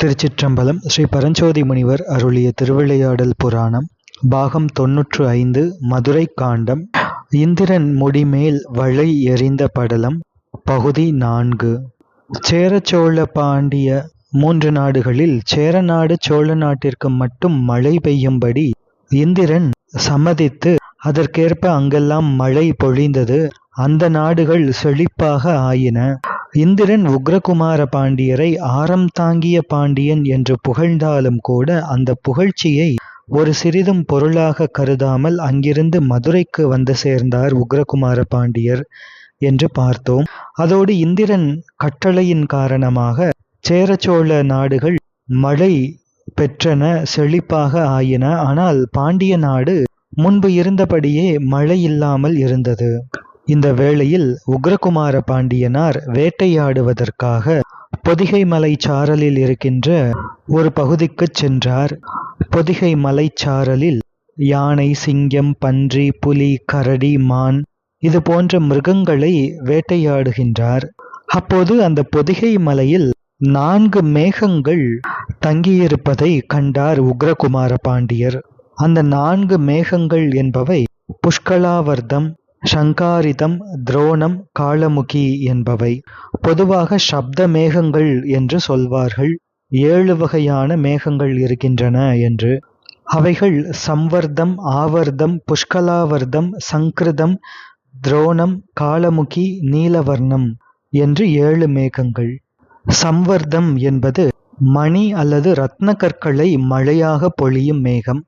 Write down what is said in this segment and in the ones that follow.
திருச்சிற்றம்பலம் ஸ்ரீ பரஞ்சோதி முனிவர் அருளிய திருவிளையாடல் புராணம் பாகம் தொன்னூற்று ஐந்து மதுரை காண்டம் இந்திரன் முடிமேல் வளை எறிந்த படலம் பகுதி நான்கு. சேரச்சோழ பாண்டிய மூன்று நாடுகளில் சேரநாடு சோழ நாட்டிற்கு மட்டும் மழை பெய்யும்படி இந்திரன் சம்மதித்து அதற்கேற்ப அங்கெல்லாம் மழை பொழிந்தது. அந்த நாடுகள் செழிப்பாக ஆயின. இந்திரன் உக்ரகுமார பாண்டியரை ஆரம் தாங்கிய பாண்டியன் என்று புகழ்ந்தாலும் கூட அந்த புகழ்ச்சியை ஒரு சிறிதும் பொருளாக கருதாமல் அங்கிருந்து மதுரைக்கு வந்து சேர்ந்தார் உக்ரகுமார பாண்டியர் என்று பார்த்தோம். அதோடு இந்திரன் கட்டளையின் காரணமாக சேரச்சோழ நாடுகள் மழை பெற்றன செழிப்பாக ஆயின. ஆனால் பாண்டிய நாடு முன்பு இருந்தபடியே மழை இல்லாமல் இருந்தது. இந்த வேளையில் உக்ரகுமார பாண்டியனார் வேட்டையாடுவதற்காக பொதிகை மலை சாரலில் இருக்கின்ற ஒரு பகுதிக்குச் சென்றார். பொதிகை மலைச்சாரலில் யானை சிங்கம் பன்றி புலி கரடி மான் இது போன்ற மிருகங்களை வேட்டையாடுகின்றார். அப்போது அந்த பொதிகை மலையில் நான்கு மேகங்கள் தங்கியிருப்பதை கண்டார் உக்ரகுமார பாண்டியர். அந்த நான்கு மேகங்கள் என்பவை புஷ்கலாவர்தம் சங்காரிதம் துரோணம் காளமுகி என்பவை. பொதுவாக சப்த மேகங்கள் என்று சொல்வார்கள். ஏழு வகையான மேகங்கள் இருக்கின்றன என்று. அவைகள் சம்வர்தம் ஆவர்தம் புஷ்கலாவர்தம் சங்கிருதம் துரோணம் காளமுகி நீலவர்ணம் என்று ஏழு மேகங்கள். சம்வர்தம் என்பது மணி அல்லது ரத்ன கற்களை மழையாக பொழியும் மேகம்.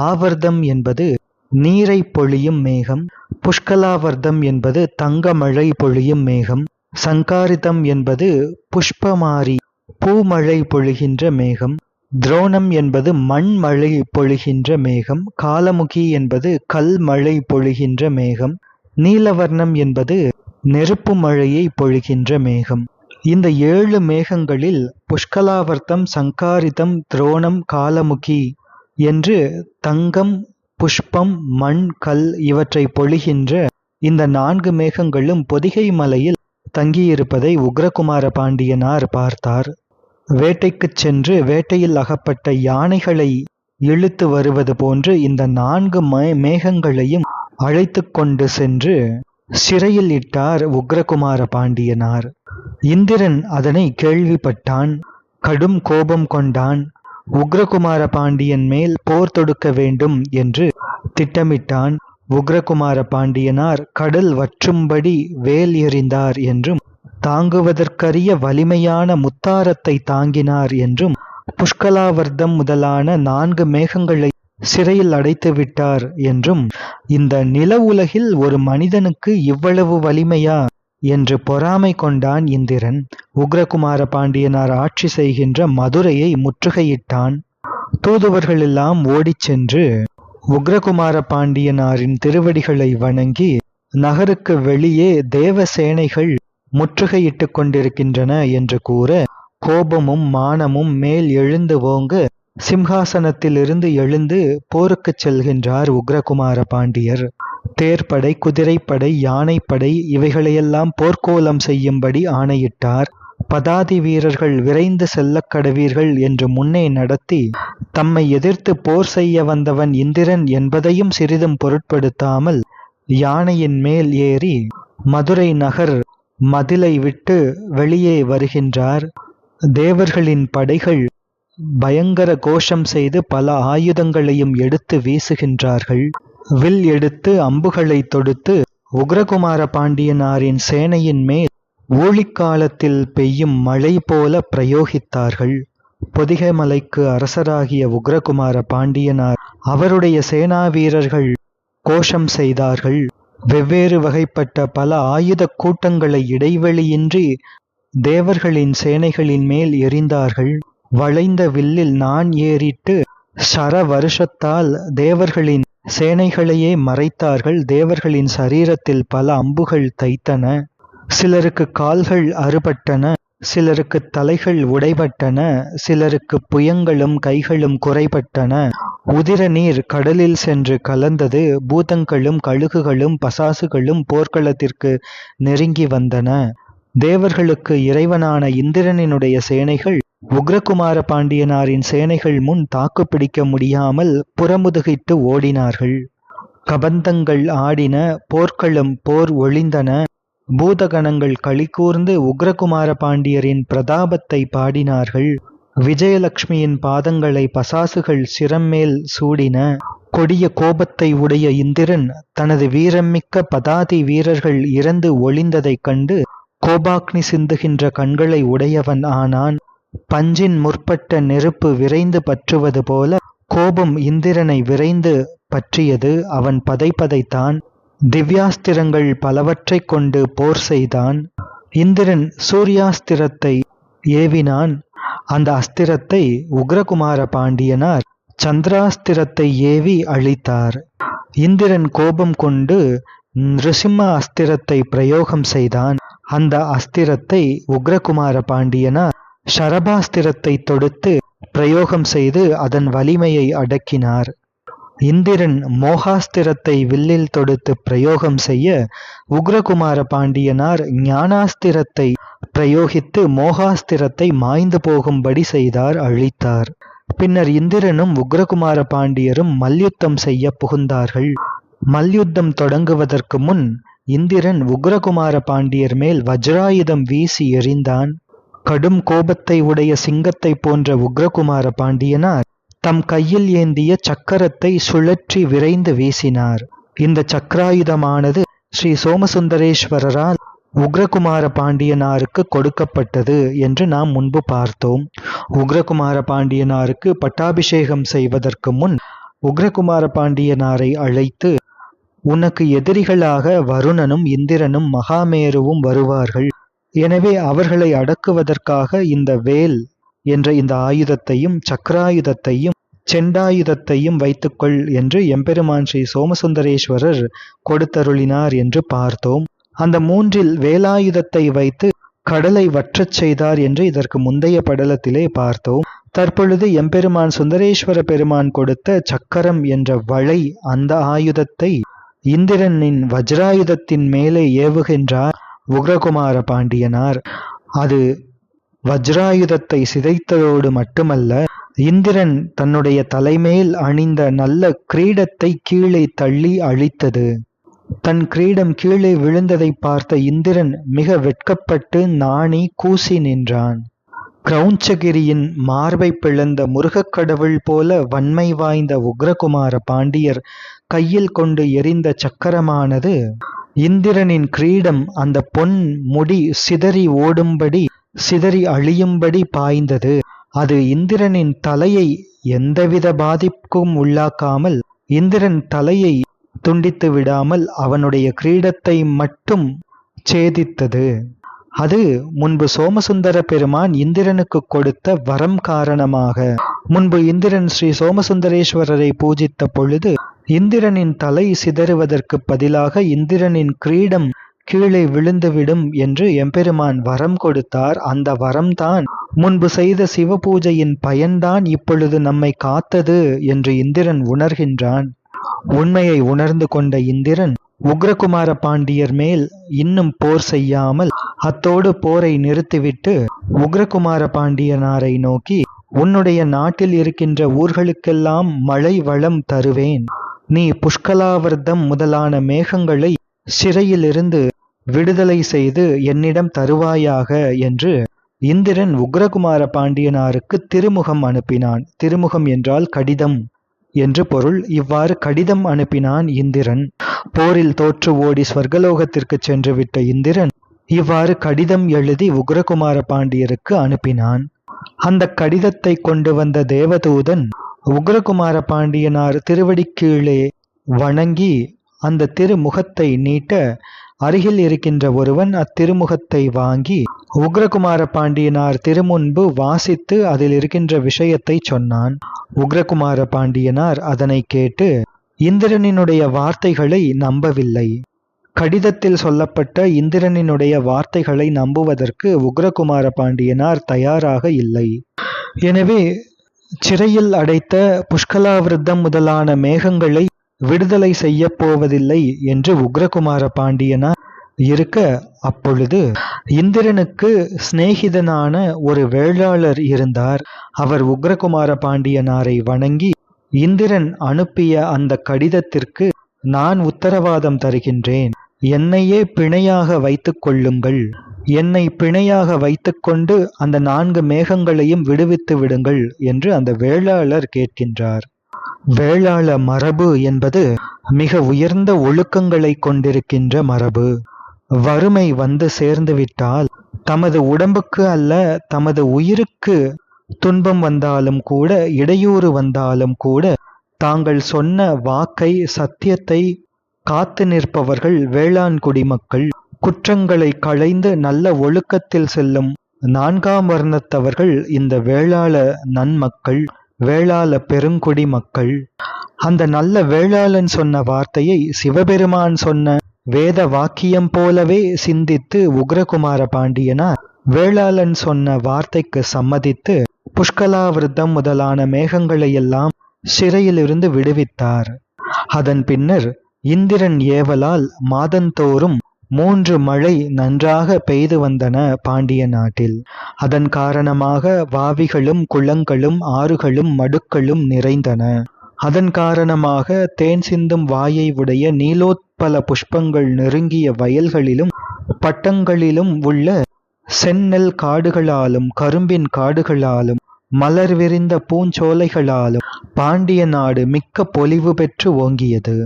ஆவர்தம் என்பது நீரை பொழியும் மேகம் புஷ்கலாவர்தம் என்பது தங்க மழை பொழியும் மேகம் சங்காரிதம் என்பது புஷ்பமாரி பூமழை பொழிகின்ற மேகம் துரோணம் என்பது மண்மழை பொழிகின்ற மேகம் காலமுகி என்பது கல் மழை பொழிகின்ற மேகம் நீலவர்ணம் என்பது நெருப்பு மழையை பொழிகின்ற மேகம். இந்த ஏழு மேகங்களில் புஷ்கலாவர்த்தம் சங்காரிதம் துரோணம் காலமுகி என்று தங்கம் புஷ்பம் மண் கல் இவற்றை பொழிகின்ற இந்த நான்கு மேகங்களும் பொதிகை மலையில் தங்கியிருப்பதை உக்ரகுமார பாண்டியனார் பார்த்தார். வேட்டைக்குச் சென்று வேட்டையில் அகப்பட்ட யானைகளை இழுத்து வருவது போன்று இந்த நான்கு மேகங்களையும் அழைத்து கொண்டு சென்று சிறையில் இட்டார் உக்ரகுமார பாண்டியனார். இந்திரன் அதனை கேள்விப்பட்டான் கடும் கோபம் கொண்டான் உக்ரகுமார பாண்டியன் மேல் போர் தொடுக்க வேண்டும் என்று திட்டமிட்டான். உக்ரகுமார பாண்டியனார் கடல் வற்றும்படி வேல் எறிந்தார் என்றும் தாங்குவதற்கரிய வலிமையான முத்தாரத்தை தாங்கினார் என்றும் புஷ்கலாவர்தம் முதலான நான்கு மேகங்களை சிறையில் அடைத்து விட்டார் என்றும் இந்த நில உலகில் ஒரு மனிதனுக்கு இவ்வளவு வலிமையா? என்று பொறாமை கொண்டான் இந்திரன். உக்ரகுமார பாண்டியனார் ஆட்சி செய்கின்ற மதுரையை முற்றுகையிட்டான். தூதுவர்கள் எல்லாம் ஓடிச் சென்று உக்ரகுமார பாண்டியனாரின் திருவடிகளை வணங்கி நகருக்கு வெளியே தேவ சேனைகள் முற்றுகையிட்டு கொண்டிருக்கின்றன என்று கூற கோபமும் மானமும் மேல் எழுந்து ஓங்க சிம்ஹாசனத்திலிருந்து எழுந்து போருக்குச் செல்கின்றார் உக்ரகுமார பாண்டியர். தேர்ப்படை குதிரைப்படை யானைப்படை இவைகளையெல்லாம் போர்க்கோலம் செய்யும்படி ஆணையிட்டார். பதாதி வீரர்கள் விரைந்து செல்லக் கடவீர்கள் என்று முன்னே நடத்தி தம்மை எதிர்த்து போர் செய்ய வந்தவன் இந்திரன் என்பதையும் சிறிதும் பொருட்படுத்தாமல் யானையின் மேல் ஏறி மதுரை நகர் மதிலை விட்டு வெளியே வருகின்றார். தேவர்களின் படைகள் பயங்கர கோஷம் செய்து பல ஆயுதங்களையும் எடுத்து வீசுகின்றார்கள். வில் எடுத்து அம்புகளை தொடுத்து உக்ரகுமார பாண்டியனாரின் சேனையின் மேல் ஊழிக்காலத்தில் பெய்யும் மழை போல பிரயோகித்தார்கள். பொதிகைமலைக்கு அரசராகிய உக்ரகுமார பாண்டியனார் அவருடைய சேனா வீரர்கள் கோஷம் செய்தார்கள். வெவ்வேறு வகைப்பட்ட பல ஆயுத கூட்டங்களை இடைவெளியின்றி தேவர்களின் சேனைகளின் மேல் எரிந்தார்கள் வளைந்த வில்லில் நான் ஏறிட்டு சர வருஷத்தால் தேவர்களின் சேனைகளையே மறைத்தார்கள். தேவர்களின் சரீரத்தில் பல அம்புகள் தைத்தன. சிலருக்கு கால்கள் அறுபட்டன. சிலருக்கு தலைகள் உடைபட்டன. சிலருக்கு புயங்களும் கைகளும் குறைபட்டன. உதிர நீர் கடலில் சென்று கலந்தது. பூதங்களும் கழுகுகளும் பசாசுகளும் போர்க்களத்திற்கு நெருங்கி வந்தன. தேவர்களுக்கு இறைவனான இந்திரனினுடைய சேனைகள் உக்ரகுமார பாண்டியனாரின் சேனைகள் முன் தாக்குப்பிடிக்க முடியாமல் புறமுதுகிட்டு ஓடினார்கள். கபந்தங்கள் ஆடின போர்க்களம் போர் ஒளிந்தன பூதகணங்கள் களிகூர்ந்து உக்ரகுமார பாண்டியரின் பிரதாபத்தை பாடினார்கள். விஜயலட்சுமியின் பாதங்களை பசாசுகள் சிரம்மேல் சூடின. கொடிய கோபத்தை உடைய இந்திரன் தனது வீரம்மிக்க பதாதி வீரர்கள் இறந்து ஒளிந்ததைக் கண்டு கோபாக்னி சிந்துகின்ற கண்களை உடையவன் ஆனான். பஞ்சின் முற்பட்ட நெருப்பு விரைந்து பற்றுவது போல கோபம் இந்திரனை விரைந்து பற்றியது. அவன் பதைபதைத்தான். திவ்யாஸ்திரங்கள் பலவற்றைக் கொண்டு போர் செய்தான். இந்திரன் சூர்யாஸ்திரத்தை ஏவினான். அந்த அஸ்திரத்தை உக்ரகுமார பாண்டியனார் சந்திராஸ்திரத்தை ஏவி அழித்தார். இந்திரன் கோபம் கொண்டு நிருசிம்ம அஸ்திரத்தை பிரயோகம் செய்தான். அந்த அஸ்திரத்தை உக்ரகுமார பாண்டியனார் ஷரபாஸ்திரத்தை தொடுத்து பிரயோகம் செய்து அதன் வலிமையை அடக்கினார். இந்திரன் மோகாஸ்திரத்தை வில்லில் தொடுத்து பிரயோகம் செய்ய உக்ரகுமார பாண்டியனார் ஞானாஸ்திரத்தை பிரயோகித்து மோகாஸ்திரத்தை மாய்ந்து போகும்படி செய்தார் அழித்தார். பின்னர் இந்திரனும் உக்ரகுமார பாண்டியரும் மல்யுத்தம் செய்ய புகுந்தார்கள். மல்யுத்தம் தொடங்குவதற்கு முன் இந்திரன் உக்ரகுமார பாண்டியர் மேல் வஜ்ராயுதம் வீசி எறிந்தான். கடும் கோபத்தை உடைய சிங்கத்தை போன்ற உக்ரகுமார பாண்டியனார் தம் கையில் ஏந்திய சக்கரத்தை சுழற்றி விரைந்து வீசினார். இந்த சக்கராயுதமானது ஸ்ரீ சோமசுந்தரேஸ்வரரால் உக்ரகுமார பாண்டியனாருக்கு கொடுக்கப்பட்டது என்று நாம் முன்பு பார்த்தோம். உக்ரகுமார பாண்டியனாருக்கு பட்டாபிஷேகம் செய்வதற்கு முன் உக்ரகுமார பாண்டியனாரை அழைத்து உனக்கு எதிரிகளாக வருணனும் இந்திரனும் மகாமேருவும் வருவார்கள். எனவே அவர்களை அடக்குவதற்காக இந்த வேல் என்ற இந்த ஆயுதத்தையும் சக்கராயுதத்தையும் செண்டாயுதத்தையும் வைத்துக்கொள் என்று எம்பெருமான் ஸ்ரீ சோமசுந்தரேஸ்வரர் கொடுத்தருளினார் என்று பார்த்தோம். அந்த மூன்றில் வேலாயுதத்தை வைத்து கடலை வற்றச் செய்தார் என்று இதற்கு முந்தைய படலத்திலே பார்த்தோம். தற்பொழுது எம்பெருமான் சுந்தரேஸ்வர பெருமான் கொடுத்த சக்கரம் என்ற வளை அந்த ஆயுதத்தை இந்திரனின் வஜ்ராயுதத்தின் மேலே ஏவுகின்றார். உக்ரகுமார பாண்டியனார். அது வஜ்ராயுதத்தை சிதைத்ததோடு மட்டுமல்ல இந்திரன் தன்னுடைய தலைமேல் அணிந்த நல்ல கிரீடத்தை கீழே தள்ளி அழித்தது. தன் கிரீடம் கீழே விழுந்ததை பார்த்த இந்திரன் மிக வெட்கப்பட்டு நாணி கூசி நின்றான். கிரௌஞ்சகிரியின் மார்பை பிளந்த முருகக் கடவுள் போல வன்மை வாய்ந்த உக்ரகுமார பாண்டியர் கையில் கொண்டு எரிந்த சக்கரமானது இந்திரனின் கிரீடம் அந்த பொன் முடி சிதறி ஓடும்படி சிதறி அழியும்படி பாய்ந்தது. அது இந்திரனின் தலையை எந்தவித பாதிப்புக்கும் உள்ளாக்காமல் இந்திரன் தலையை துண்டித்து விடாமல் அவனுடைய கிரீடத்தை மட்டும் சேதித்தது. அது முன்பு சோமசுந்தர பெருமான் இந்திரனுக்கு கொடுத்த வரம் காரணமாக. முன்பு இந்திரன் ஸ்ரீ சோமசுந்தரேஸ்வரரை பூஜித்த பொழுது இந்திரனின் தலை சிதறுவதற்கு பதிலாக இந்திரனின் கிரீடம் கீழே விழுந்துவிடும் என்று எம்பெருமான் வரம் கொடுத்தார். அந்த வரம்தான் முன்பு செய்த சிவ பூஜையின் பயன்தான் இப்பொழுது நம்மை காத்தது என்று இந்திரன் உணர்கின்றான். உண்மையை உணர்ந்து கொண்ட இந்திரன் உக்ரகுமார பாண்டியர் மேல் இன்னும் போர் செய்யாமல் அத்தோடு போரை நிறுத்திவிட்டு உக்ரகுமார பாண்டியனாரை நோக்கி உன்னுடைய நாட்டில் இருக்கின்ற ஊர்களுக்கெல்லாம் மழை வளம் தருவேன். நீ புஷ்கலாவர்த்தம் முதலான மேகங்களை சிறையிலிருந்து விடுதலை செய்து என்னிடம் தருவாயாக என்று இந்திரன் உக்ரகுமார பாண்டியனாருக்கு திருமுகம் அனுப்பினான். திருமுகம் என்றால் கடிதம் என்று பொருள். இவ்வாறு கடிதம் அனுப்பினான் இந்திரன். போரில் தோற்று ஓடி ஸ்வர்கலோகத்திற்கு சென்றுவிட்ட இந்திரன் இவ்வாறு கடிதம் எழுதி உக்ரகுமார பாண்டியருக்கு அனுப்பினான். அந்த கடிதத்தை கொண்டு வந்த தேவதூதன் உக்ரகுமார பாண்டியனார் திருவடிக்கீழே வணங்கி அந்த திருமுகத்தை நீட்ட அருகில் இருக்கின்ற ஒருவன் அத்திருமுகத்தை வாங்கி உக்ரகுமார பாண்டியனார் திருமுன்பு வாசித்து அதில் இருக்கின்ற விஷயத்தை சொன்னான். உக்ரகுமார பாண்டியனார் அதனை கேட்டு இந்திரனினுடைய வார்த்தைகளை நம்பவில்லை. கடிதத்தில் சொல்லப்பட்ட இந்திரனினுடைய வார்த்தைகளை நம்புவதற்கு உக்ரகுமார பாண்டியனார் தயாராக இல்லை. எனவே சிறையில் அடைத்த புஷ்கலாவிரதம் முதலான மேகங்களை விடுதலை செய்ய போவதில்லை என்று உக்ரகுமார பாண்டியனார் இருக்க அப்பொழுது இந்திரனுக்கு சிநேகிதனான ஒரு வேளாளர் இருந்தார். அவர் உக்ரகுமார பாண்டியனாரை வணங்கி இந்திரன் அனுப்பிய அந்த கடிதத்திற்கு நான் உத்தரவாதம் தருகின்றேன். என்னையே பிணையாக வைத்து கொள்ளுங்கள். என்னை பிணையாக வைத்துக்கொண்டு அந்த நான்கு மேகங்களையும் விடுவித்து விடுங்கள் என்று அந்த வேளாளர் கேட்கின்றார். வேளாள மரபு என்பது மிக உயர்ந்த ஒழுக்கங்களை கொண்டிருக்கின்ற மரபு. வறுமை வந்து சேர்ந்துவிட்டால் தமது உடம்புக்கு அல்ல தமது உயிருக்கு துன்பம் வந்தாலும் கூட இடையூறு வந்தாலும் கூட தாங்கள் சொன்ன வாக்கை சத்தியத்தை காத்து நிற்பவர்கள் வேளாண் குடிமக்கள். குற்றங்களை களைந்து நல்ல ஒழுக்கத்தில் செல்லும் நான்காம் வர்ணத்தவர்கள் இந்த வேளாள நன்மக்கள் வேளாள பெருங்குடி மக்கள் அந்த நல்ல வேளாளன் சொன்ன வார்த்தையை சிவபெருமான் சொன்ன வேத வாக்கியம் போலவே சிந்தித்து உக்ரகுமார பாண்டியனார் வேளாளன் சொன்ன வார்த்தைக்கு சம்மதித்து புஷ்கலாவிருத்தம் முதலான மேகங்களையெல்லாம் சிறையிலிருந்து விடுவித்தார். அதன் பின்னர் இந்திரன் ஏவலால் மாதந்தோறும் மூன்று மழை நன்றாக பெய்து வந்தன பாண்டிய நாட்டில். அதன் காரணமாக வாவிகளும் குளங்களும் ஆறுகளும் மடுக்களும் நிறைந்தன. அதன் காரணமாக தேன் சிந்தும் வாயை உடைய நீலோத்பல புஷ்பங்கள் நெருங்கிய வயல்களிலும் பட்டங்களிலும் உள்ள செந்நெல் காடுகளாலும் கரும்பின் காடுகளாலும் மலர் விரிந்த பூஞ்சோலைகளாலும் பாண்டிய நாடு மிக்க பொலிவு பெற்று ஓங்கியது.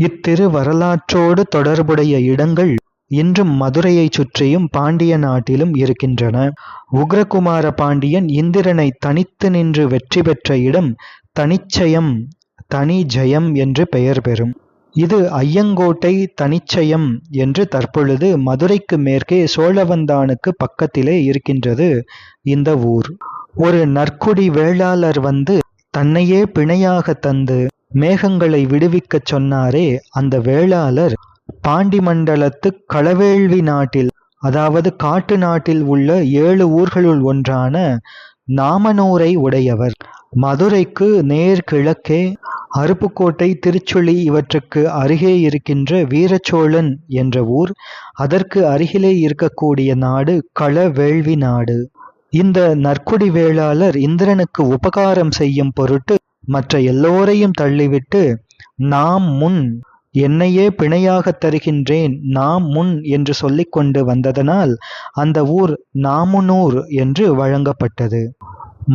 இத்திரு வரலாற்றோடு தொடர்புடைய இடங்கள் இன்றும் மதுரையைச் சுற்றியும் பாண்டிய நாட்டிலும் இருக்கின்றன. உக்ரகுமார பாண்டியன் இந்திரனை தனித்து நின்று வெற்றி பெற்ற இடம் தனிச்சயம் தனி ஜெயம் என்று பெயர் பெறும். இது ஐயங்கோட்டை தனிச்சயம் என்று தற்பொழுது மதுரைக்கு மேற்கே சோழவந்தானுக்கு பக்கத்திலே இருக்கின்றது இந்த ஊர். ஒரு நற்குடி வேளாளர் வந்து தன்னையே பிணையாக தந்து மேகங்களை விடுவிக்கச் சொன்னாரே அந்த வேளாளர். பாண்டி மண்டலத்து களவேள்வி நாட்டில் அதாவது காட்டு நாட்டில் உள்ள ஏழு ஊர்களுள் ஒன்றான நாமனூரை உடையவர். மதுரைக்கு நேர் கிழக்கே அருப்புக்கோட்டை திருச்சுழி இவற்றுக்கு அருகே இருக்கின்ற வீரச்சோழன் என்ற ஊர் அதற்கு அருகிலே இருக்கக்கூடிய நாடு களவேள்வி நாடு. இந்த நற்குடி வேளாளர் இந்திரனுக்கு உபகாரம் செய்யும் பொருட்டு மற்ற எல்லோரையும் தள்ளிவிட்டு நாம் முன் என்னையே பிணையாகத் தருகின்றேன் நாம் முன் என்று சொல்லிக்கொண்டு வந்ததனால் அந்த ஊர் நாமுனூர் என்று வழங்கப்பட்டது.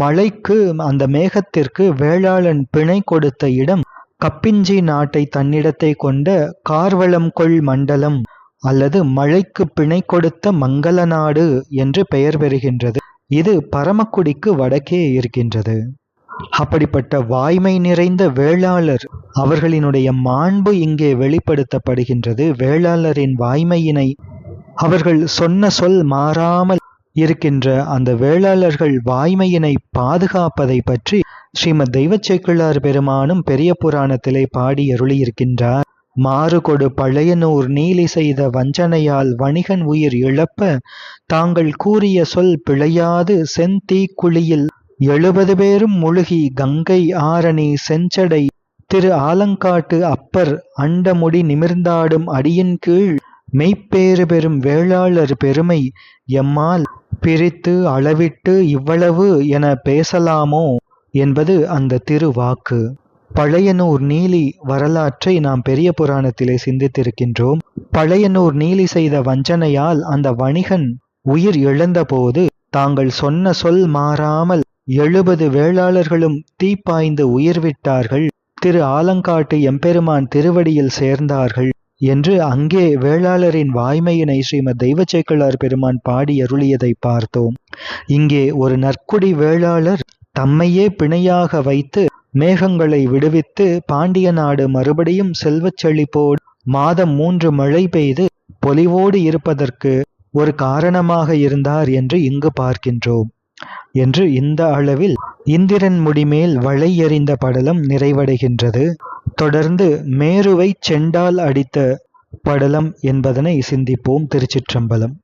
மழைக்கு அந்த மேகத்திற்கு வேளாளன் பிணை கொடுத்த இடம் கப்பிஞ்சி நாட்டை தன்னிடத்தை கொண்ட கார்வளம் கொள் மண்டலம் அல்லது மழைக்கு பிணை கொடுத்த மங்கள நாடு என்று பெயர் பெறுகின்றது. இது பரமக்குடிக்கு வடக்கே இருக்கின்றது. அப்படிப்பட்ட வாய்மை நிறைந்த வேளாளர் அவர்களினுடைய மாண்பு இங்கே வெளிப்படுத்தப்படுகின்றது. வேளாளரின் வாய்மையினை அவர்கள் சொன்ன சொல் மாறாமல் இருக்கின்ற அந்த வேளாளர்கள் வாய்மையினை பாதுகாப்பதை பற்றி ஸ்ரீமத் தெய்வச்சேக்கிழார் பெருமானும் பெரிய புராணத்திலே பாடி அருளியிருக்கின்றார். மாறுகொடு பழையனூர் நீலி செய்த வஞ்சனையால் வணிகன் உயிர் இழப்ப தாங்கள் கூறிய சொல் பிழையாது. செந்தீக்குழியில் எழுபது பேரும் முழுகி கங்கை ஆரணி செஞ்சடை திரு ஆலங்காட்டு அப்பர் அண்டமுடி நிமிர்ந்தாடும் அடியின் கீழ் மெய்ப்பேறு பெறும் வேளாளர் பெருமை எம்மால் பிரித்து அளவிட்டு இவ்வளவு என பேசலாமோ என்பது அந்த திருவாக்கு. பழையனூர் நீலி வரலாற்றை நாம் பெரிய புராணத்திலே சிந்தித்திருக்கின்றோம். பழையனூர் நீலி செய்த வஞ்சனையால் அந்த வணிகன் உயிர் இழந்தபோது தாங்கள் சொன்ன சொல் மாறாமல் எழுபது வேளாளர்களும் தீப்பாய்ந்து உயிர் விட்டார்கள் திரு ஆலங்காட்டு எம்பெருமான் திருவடியில் சேர்ந்தார்கள் என்று அங்கே வேளாளரின் வாய்மையினை ஸ்ரீமத் தெய்வச்சேக்கலார் பெருமான் பாடி அருளியதை பார்த்தோம். இங்கே ஒரு நற்குடி வேளாளர் தம்மையே பிணையாக வைத்து மேகங்களை விடுவித்து பாண்டிய நாடு மறுபடியும் செல்வச் செழிப்போடு மாதம் மூன்று மழை பெய்து பொலிவோடு இருப்பதற்கு ஒரு காரணமாக இருந்தார் என்று இங்கு பார்க்கின்றோம். என்று இந்த அளவில் இந்திரன் முடிமேல் வளை எறிந்த படலம் நிறைவடைகின்றது. தொடர்ந்து மேருவை செண்டால் அடித்த படலம் என்பதனை சிந்திப்போம் திருச்சிற்றம்பலம்.